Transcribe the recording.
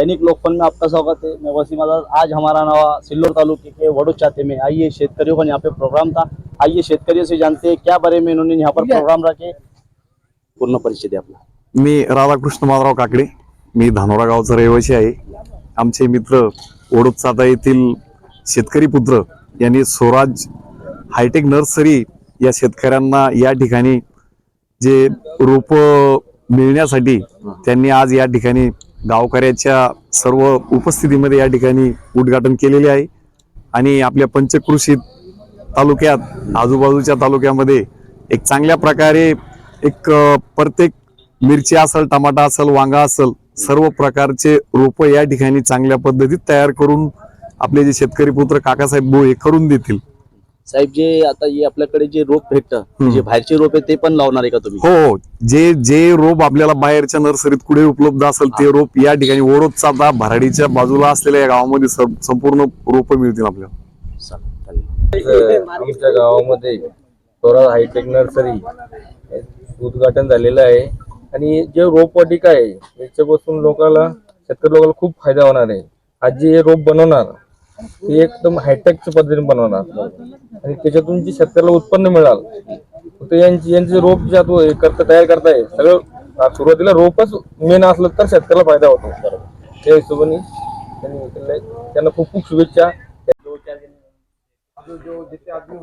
दैनिक लोकफन में आपका स्वागत है। मैं वसीम आजाद। आज हमारा नवा सिल्लोर तालुके के वडो चाते में आइए। शेतकरियों का यहाँ पे प्रोग्राम था। आइए शेतकरियों से जानते हैं क्या बारे में इन्होंने यहाँ पर प्रोग्राम रखे। पूर्ण परिचय द्या आपला मी राधाकृष्ण माधवराव काकडे। मी धानोरा गावचा रहिवासी आहे. आमचे मित्र ओडोदसाता येथील शेतकरी पुत्र यांनी स्वराज हायटेक नर्सरी या शेतकऱ्यांना या ठिकाणी जे रोप मिळण्यासाठी त्यांनी आज या ठिकाणी गावकऱ्याच्या सर्व उपस्थितीमध्ये या ठिकाणी उद्घाटन केलेले आहे. आणि आपल्या पंचकृषी तालुक्यात आजूबाजूच्या तालुक्यामध्ये एक चांगल्या प्रकारे एक प्रत्येक मिरची असेल टमाटा असेल वांगा असेल सर्व प्रकारचे रोपं या ठिकाणी चांगल्या पद्धतीत तयार करून आपले जे शेतकरी पुत्र काकासाहेब भोळे करून देतील. साहेब जे आता हे आपल्याकडे जे रोप भेटतं जे बाहेरचे रोप आहे ते पण लावणार आहे का तुम्ही? हो हो. जे जे रोप आपल्याला बाहेरच्या नर्सरीत कुठे उपलब्ध असेल ते रोप या ठिकाणी ओढोतचा आता भराडीच्या बाजूला असलेल्या या गावामध्ये सं- संपूर्ण रोप मिळतील आपल्याला. चालेल. आमच्या गावामध्ये थोडा हायटेक नर्सरी उद्घाटन झालेलं आहे. आणि जे रोपवाटिका आहे याच्यापासून लोकांना शेतकरी लोकांना खूप फायदा होणार आहे. आज जे हे रोप बनवणार ते एकदम हायटेकच्या पद्धतीने बनवणार. आणि त्याच्यातून जी शेतकऱ्याला उत्पन्न मिळाल तर यांची यांचे रोप जे आता हे करता तयार करताय सगळं सुरुवातीला रोपच मेन असलं तर शेतकऱ्याला फायदा होतो. त्या हिशोबाने त्यांनी त्यांना खूप खूप शुभेच्छा. जो जो आदमी